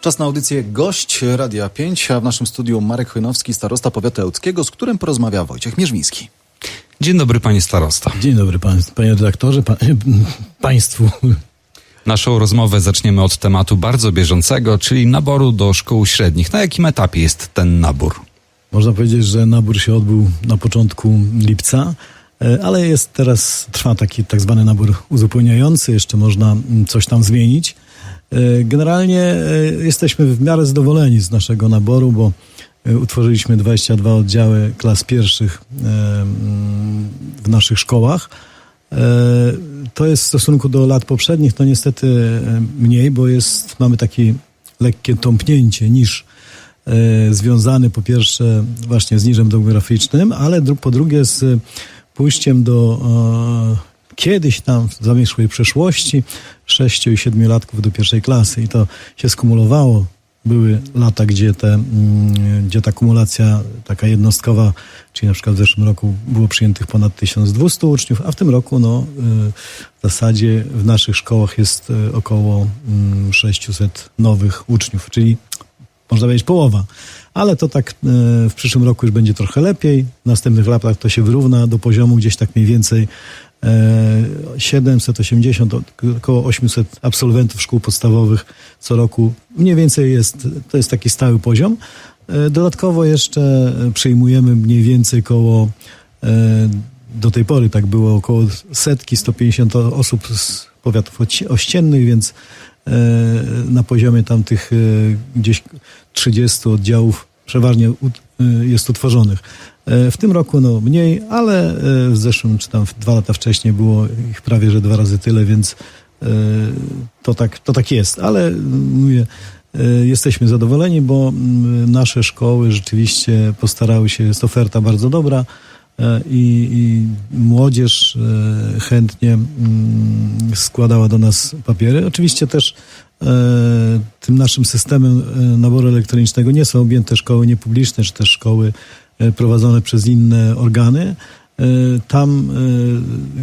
Czas na audycję Gość Radia 5, a w naszym studiu Marek Chojnowski, starosta powiatu ełckiego, z którym porozmawia Wojciech Mierzwiński. Dzień dobry, panie starosta. Dzień dobry, pan, panie redaktorze, pa, państwu. Naszą rozmowę zaczniemy od tematu bardzo bieżącego, czyli naboru do szkół średnich. Na jakim etapie jest ten nabór? Można powiedzieć, że nabór się odbył na początku lipca, e, ale jest teraz, trwa taki tak zwany nabór uzupełniający, jeszcze można mm, coś tam zmienić. E, Generalnie e, jesteśmy w miarę zadowoleni z naszego naboru, bo e, utworzyliśmy 22 oddziały klas pierwszych w naszych szkołach. To jest w stosunku do lat poprzednich, to niestety mniej, bo jest, mamy takie lekkie tąpnięcie niż związany po pierwsze właśnie z niżem demograficznym, ale po drugie z pójściem do kiedyś tam w zamierzchłej przeszłości sześciu i siedmiolatków do pierwszej klasy i to się skumulowało. Były lata, gdzie, te, mm, gdzie ta kumulacja taka jednostkowa, czyli na przykład w zeszłym roku było przyjętych ponad 1200 uczniów, a w tym roku no, y, w zasadzie w naszych szkołach jest y, około mm, 600 nowych uczniów, czyli można powiedzieć połowa. Ale to tak e, w przyszłym roku już będzie trochę lepiej. W następnych latach to się wyrówna do poziomu gdzieś tak mniej więcej 780, o- około 800 absolwentów szkół podstawowych co roku. Mniej więcej jest, to jest taki stały poziom. E, Dodatkowo jeszcze przyjmujemy mniej więcej koło e, do tej pory tak było około setki, 150 osób z powiatów ościennych, więc e, na poziomie tamtych e, gdzieś 30 oddziałów przeważnie e, jest utworzonych. E, W tym roku no mniej, ale e, w zeszłym czy tam dwa lata wcześniej było ich prawie że dwa razy tyle, więc e, to tak, to tak jest. Ale mm, mówię, jesteśmy zadowoleni, bo mm, nasze szkoły rzeczywiście postarały się, jest oferta bardzo dobra i, i młodzież chętnie mm, składała do nas papiery. Oczywiście też tym naszym systemem e, naboru elektronicznego nie są objęte szkoły niepubliczne, czy też szkoły e, prowadzone przez inne organy. E, Tam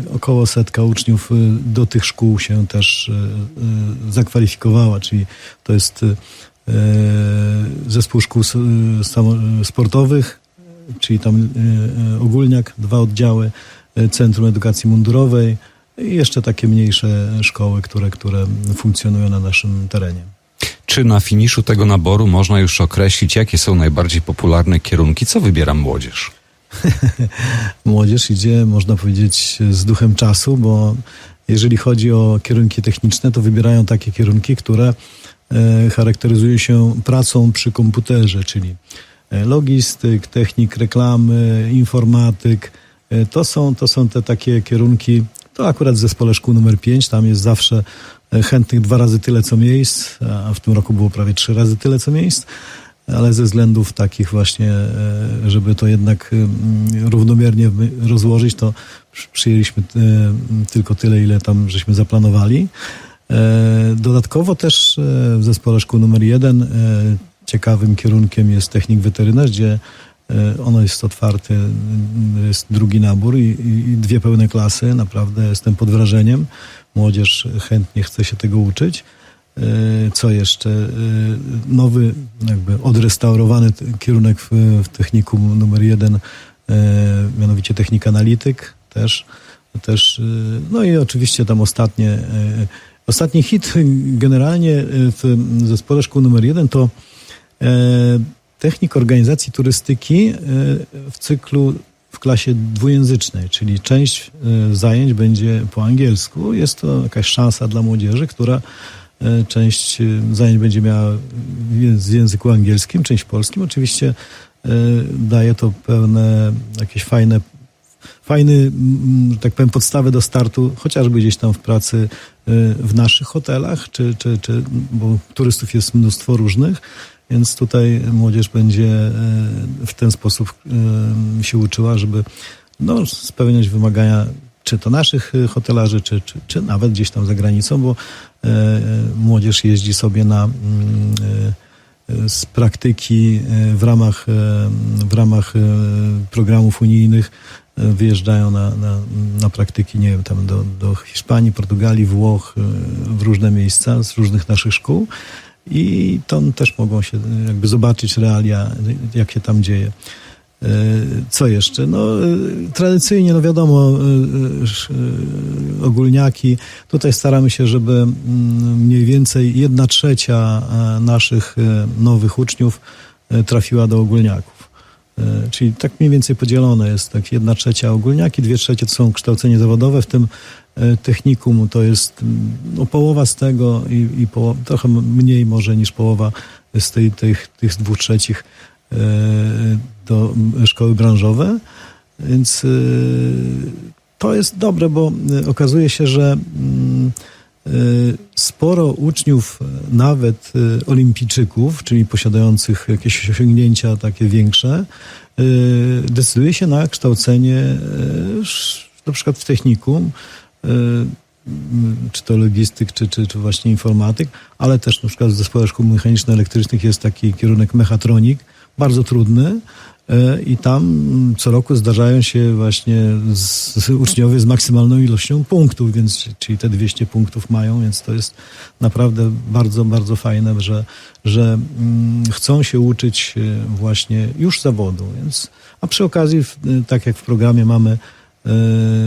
e, około setka uczniów e, do tych szkół się też e, e, zakwalifikowała, czyli to jest e, zespół szkół sportowych, czyli tam e, e, ogólniak, dwa oddziały, e, Centrum Edukacji Mundurowej i jeszcze takie mniejsze szkoły, które, które funkcjonują na naszym terenie. Czy na finiszu tego naboru można już określić, jakie są najbardziej popularne kierunki? Co wybiera młodzież? Młodzież idzie, można powiedzieć, z duchem czasu, bo jeżeli chodzi o kierunki techniczne, to wybierają takie kierunki, które e, charakteryzują się pracą przy komputerze, czyli e, logistyk, technik reklamy, informatyk. E, To są, to są te takie kierunki, to akurat w zespole szkół numer 5, tam jest zawsze e, chętnych dwa razy tyle co miejsc, a w tym roku było prawie trzy razy tyle co miejsc ale ze względów takich właśnie, e, żeby to jednak mm, równomiernie rozłożyć, to przy- przyjęliśmy e, tylko tyle, ile tam żeśmy zaplanowali. E, Dodatkowo też e, w zespole szkół numer jeden e, ciekawym kierunkiem jest technik weterynarz, gdzie e, ono jest otwarte, jest drugi nabór i, i dwie pełne klasy. Naprawdę jestem pod wrażeniem. Młodzież chętnie chce się tego uczyć. E, Co jeszcze? E, Nowy, jakby odrestaurowany kierunek w, w technikum numer jeden, e, mianowicie technik analityk też. też e, no i oczywiście tam ostatnie, e, ostatni hit generalnie e, w zespole szkół numer jeden to e, technik organizacji turystyki e, w cyklu w klasie dwujęzycznej, czyli część e, zajęć będzie po angielsku. Jest to jakaś szansa dla młodzieży, która e, część zajęć będzie miała w języku angielskim, część polskim. Oczywiście daje to pewne jakieś fajne fajny, że tak powiem, podstawę do startu, chociażby gdzieś tam w pracy w naszych hotelach, czy, czy, czy, bo turystów jest mnóstwo różnych, więc tutaj młodzież będzie y, w ten sposób y, się uczyła, żeby no, spełniać wymagania czy to naszych y, hotelarzy, czy, czy, czy nawet gdzieś tam za granicą, bo młodzież jeździ sobie na mm, z praktyki w ramach, w ramach programów unijnych wyjeżdżają na, na, na praktyki, nie wiem, tam do, do Hiszpanii, Portugalii, Włoch, w różne miejsca z różnych naszych szkół. I tam też mogą się jakby zobaczyć realia, jak się tam dzieje. E, Co jeszcze? No, e, tradycyjnie, no wiadomo, e, ogólniaki. Tutaj staramy się, żeby mm, mniej więcej jedna trzecia naszych nowych uczniów trafiła do ogólniaków. Czyli tak mniej więcej podzielone jest tak jedna trzecia ogólniaki, dwie trzecie to są kształcenie zawodowe, w tym technikum to jest no, połowa z tego i, i trochę mniej może niż połowa z tej, tych, tych dwóch trzecich e, do szkoły branżowe. Więc e, to jest dobre, bo e, okazuje się, że e, sporo uczniów, e, nawet e, olimpijczyków, czyli posiadających jakieś osiągnięcia takie większe, e, decyduje się na kształcenie e, sz- na przykład w technikum, e, czy to logistyk, czy, czy, czy właśnie informatyk, ale też na przykład w zespole szkół mechaniczno-elektrycznych jest taki kierunek mechatronik, bardzo trudny e, i tam co roku zdarzają się właśnie z, z uczniowie z maksymalną ilością punktów, więc czyli te 200 punktów mają, więc to jest naprawdę bardzo, bardzo fajne, że, że mm, chcą się uczyć e, właśnie już zawodu, więc a przy okazji, tak jak w programie mamy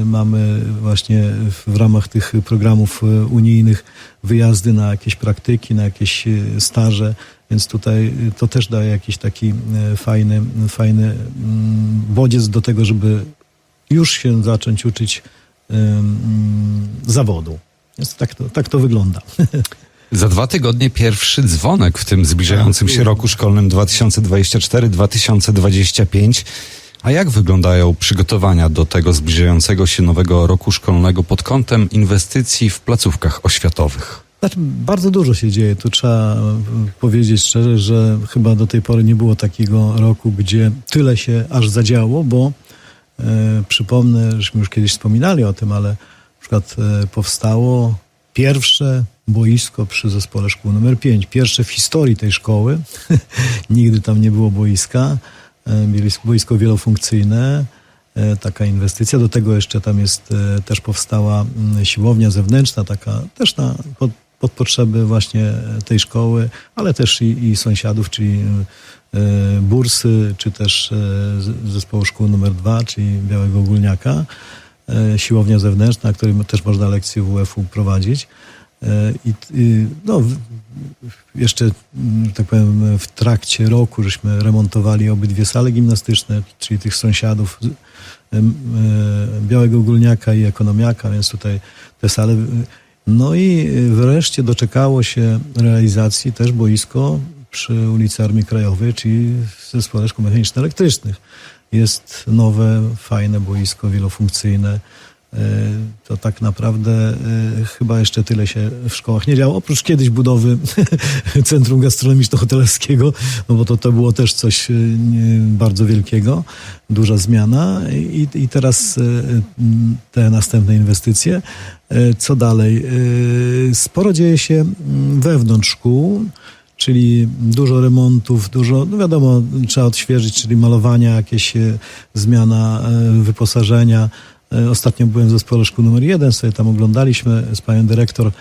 Mamy właśnie w, ramach tych programów e, unijnych wyjazdy na jakieś praktyki, na jakieś e, staże, więc tutaj e, to też daje jakiś taki e, fajny, fajny mm, bodziec do tego, żeby już się zacząć uczyć e, mm, zawodu. Więc tak to, tak to wygląda. Za dwa tygodnie pierwszy dzwonek w tym zbliżającym się roku szkolnym 2024-2025. A jak wyglądają przygotowania do tego zbliżającego się nowego roku szkolnego pod kątem inwestycji w placówkach oświatowych? Znaczy, bardzo dużo się dzieje. Tu trzeba e, powiedzieć szczerze, że chyba do tej pory nie było takiego roku, gdzie tyle się aż zadziało, bo e, przypomnę, żeśmy już kiedyś wspominali o tym, ale na przykład e, powstało pierwsze boisko przy zespole szkół numer 5. Pierwsze w historii tej szkoły. Nigdy tam nie było boiska. E, boisko wielofunkcyjne e, taka inwestycja. Do tego jeszcze tam jest, e, też powstała mm, siłownia zewnętrzna, taka też na, pod, pod potrzeby właśnie tej szkoły, ale też i, i sąsiadów, czyli Bursy, czy też zespołu szkół numer dwa, czyli Białego Ogólniaka. Siłownia zewnętrzna, na której też można lekcje WF-u prowadzić. E, I, no, jeszcze, mm, tak powiem, w trakcie roku żeśmy remontowali obydwie sale gimnastyczne, czyli tych sąsiadów e, Białego Górniaka i Ekonomiaka, więc tutaj te sale. No i wreszcie doczekało się realizacji też boisko przy ulicy Armii Krajowej, czyli w zespole szkół mechaniczno-elektrycznych. Jest nowe, fajne boisko wielofunkcyjne. E, To tak naprawdę e, chyba jeszcze tyle się w szkołach nie działo. Oprócz kiedyś budowy Centrum Gastronomiczno-Hotelarskiego, no bo to, to było też coś e, bardzo wielkiego, duża zmiana i, i teraz te następne inwestycje. Co dalej? Sporo dzieje się wewnątrz szkół czyli dużo remontów, dużo, no wiadomo, trzeba odświeżyć, czyli malowania, jakieś zmiana wyposażenia. E, Ostatnio byłem w zespole szkół numer jeden, sobie tam oglądaliśmy z panią dyrektor e,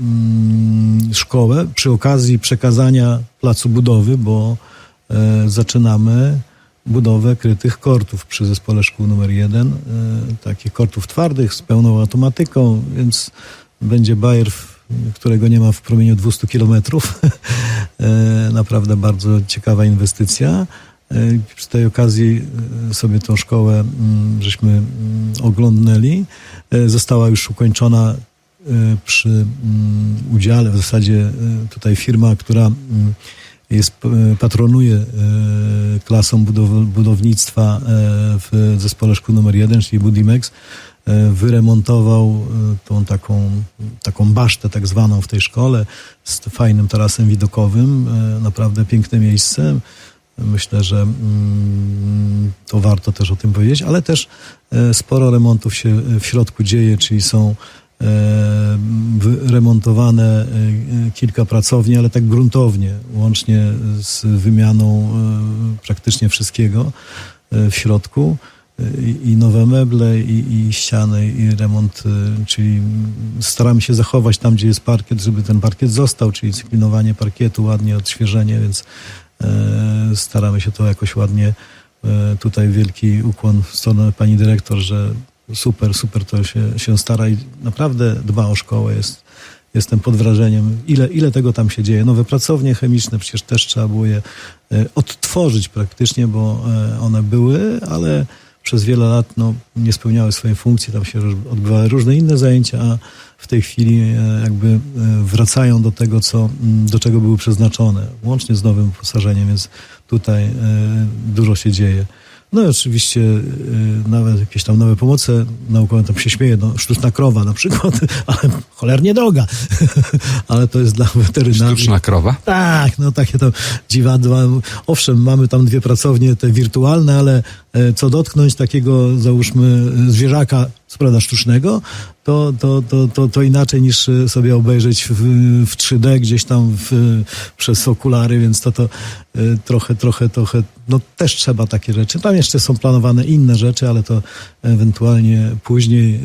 mm, szkołę przy okazji przekazania placu budowy, bo e, zaczynamy budowę krytych kortów przy zespole szkół numer jeden, takich kortów twardych z pełną automatyką, więc będzie bajer, w- którego nie ma w promieniu 200 kilometrów. Naprawdę bardzo ciekawa inwestycja. E, Przy tej okazji e, sobie tą szkołę mm, żeśmy mm, oglądnęli. E, Została już ukończona przy mm, udziale, w zasadzie tutaj firma, która jest, patronuje klasą budow- budownictwa w zespole szkół numer 1, czyli Budimex, wyremontował tą taką, taką basztę tak zwaną w tej szkole z fajnym tarasem widokowym. Naprawdę piękne miejsce. Myślę, że mm, to warto też o tym powiedzieć, ale też e, sporo remontów się w środku dzieje, czyli są e, wyremontowane e, kilka pracowni, ale tak gruntownie, łącznie z wymianą e, praktycznie wszystkiego e, w środku. i, nowe meble, i, i ściany, i remont, czyli staramy się zachować tam, gdzie jest parkiet, żeby ten parkiet został, czyli cyklinowanie parkietu, ładnie odświeżenie, więc e, staramy się to jakoś ładnie. E, tutaj wielki ukłon w stronę pani dyrektor, że super, super to się, się stara i naprawdę dba o szkołę. Jest, jestem pod wrażeniem, ile, ile tego tam się dzieje. Nowe pracownie chemiczne, przecież też trzeba było je e, odtworzyć praktycznie, bo e, one były, ale przez wiele lat no, nie spełniały swojej funkcji, tam się odbywały różne inne zajęcia, a w tej chwili e, jakby e, wracają do tego, co, m, do czego były przeznaczone, łącznie z nowym wyposażeniem, więc tutaj e, dużo się dzieje. No i oczywiście nawet jakieś tam nowe pomoce naukowe, tam się śmieje, no sztuczna krowa na przykład, ale cholernie droga, ale to jest dla weterynarii. Sztuczna krowa? Tak, no takie tam dziwadła. Owszem, mamy tam dwie pracownie, te wirtualne, ale co dotknąć takiego, załóżmy, zwierzaka, prawda sztucznego, to, to, to, to, to inaczej niż e, sobie obejrzeć w, w 3D gdzieś tam w, przez okulary, więc to, to e, trochę, trochę, trochę, no też trzeba takie rzeczy. Tam jeszcze są planowane inne rzeczy, ale to ewentualnie później, e,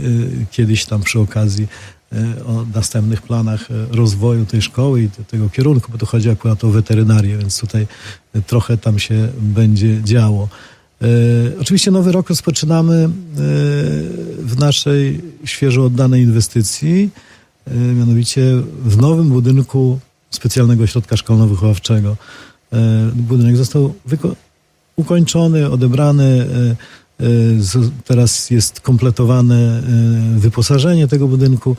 kiedyś tam przy okazji e, o następnych planach e, rozwoju tej szkoły i te- tego kierunku, bo tu chodzi akurat o weterynarię, więc tutaj e, trochę tam się będzie działo. E, Oczywiście nowy rok rozpoczynamy e, w naszej świeżo oddanej inwestycji, e, mianowicie w nowym budynku specjalnego ośrodka szkolno-wychowawczego. Budynek został ukończony, odebrany. Z- Teraz jest kompletowane e, wyposażenie tego budynku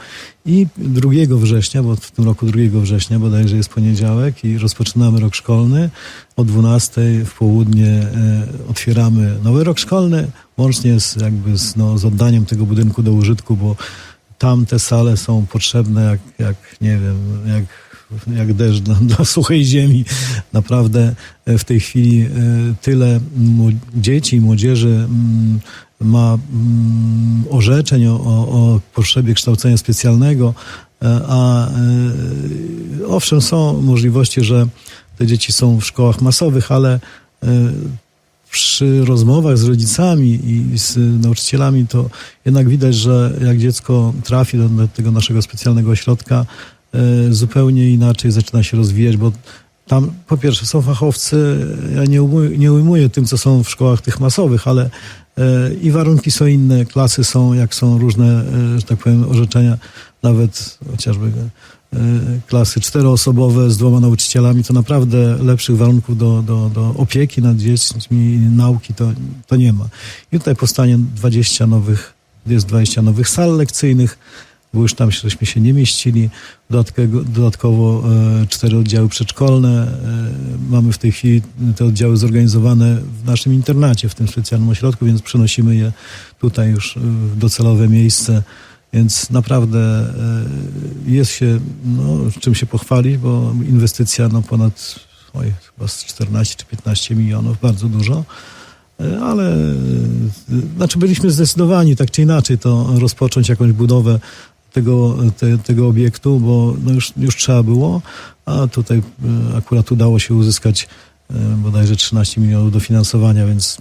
i 2 września, bo w tym roku 2 września bodajże jest poniedziałek i rozpoczynamy rok szkolny. O 12 w południe e, otwieramy nowy rok szkolny, łącznie z, jakby z, no, z oddaniem tego budynku do użytku, bo tam te sale są potrzebne jak, jak nie wiem, jak jak deszcz dla, suchej ziemi. Naprawdę e, w tej chwili e, tyle dzieci i młodzieży mm, ma mm, orzeczeń o, o, o potrzebie kształcenia specjalnego, e, a owszem są możliwości, że te dzieci są w szkołach masowych, ale przy rozmowach z rodzicami i z nauczycielami, to jednak widać, że jak dziecko trafi do, tego naszego specjalnego ośrodka, zupełnie inaczej zaczyna się rozwijać, bo tam po pierwsze są fachowcy, ja nie ujmuję, nie ujmuję tym, co są w szkołach tych masowych, ale e, i warunki są inne, klasy są, jak są różne, e, że tak powiem, orzeczenia, nawet chociażby e, klasy czteroosobowe z dwoma nauczycielami, to naprawdę lepszych warunków do, do, do opieki nad dziećmi nauki to, to nie ma. I tutaj powstanie 20 nowych, jest 20 nowych sal lekcyjnych, bo już tam żeśmy się nie mieścili. Dodatkowo, e, cztery oddziały przedszkolne. E, mamy w tej chwili te oddziały zorganizowane w naszym internacie, w tym specjalnym ośrodku, więc przenosimy je tutaj już e, w docelowe miejsce. Więc naprawdę jest się no, czym się pochwalić, bo inwestycja no, ponad oj, chyba z 14 czy 15 milionów, bardzo dużo. Ale znaczy byliśmy zdecydowani tak czy inaczej to rozpocząć jakąś budowę tego, te, tego obiektu, bo no już, już trzeba było, a tutaj e, akurat udało się uzyskać e, bodajże 13 milionów dofinansowania, więc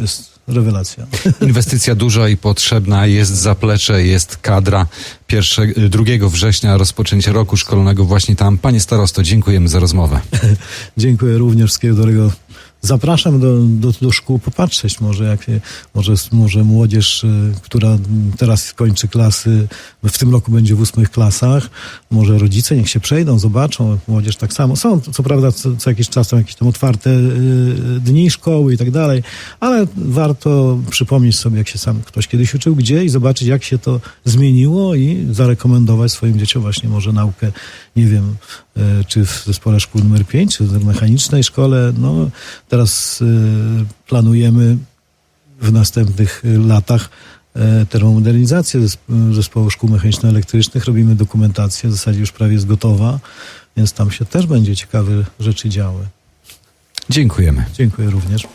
jest rewelacja. Inwestycja duża i potrzebna, jest zaplecze, jest kadra. Pierwsze, 2 września rozpoczęcie roku szkolnego właśnie tam. Panie starosto, dziękujemy za rozmowę. Dziękuję również, wszystkiego dobrego. Zapraszam do, do, do szkół popatrzeć, może, jak, może, może młodzież, y, która teraz kończy klasy, w tym roku będzie w ósmych klasach, może rodzice niech się przejdą, zobaczą, młodzież tak samo. Są co prawda co, co jakiś czas tam jakieś tam otwarte y, dni szkoły i tak dalej, ale warto przypomnieć sobie, jak się sam ktoś kiedyś uczył, gdzie i zobaczyć, jak się to zmieniło i zarekomendować swoim dzieciom właśnie może naukę, nie wiem, czy w zespole szkół numer 5, czy w mechanicznej szkole. No, teraz e, planujemy w następnych e, latach e, termomodernizację zesp- zespołu szkół mechaniczno-elektrycznych. Robimy dokumentację, w zasadzie już prawie jest gotowa, więc tam się też będzie ciekawe rzeczy działy. Dziękujemy. Dziękuję również.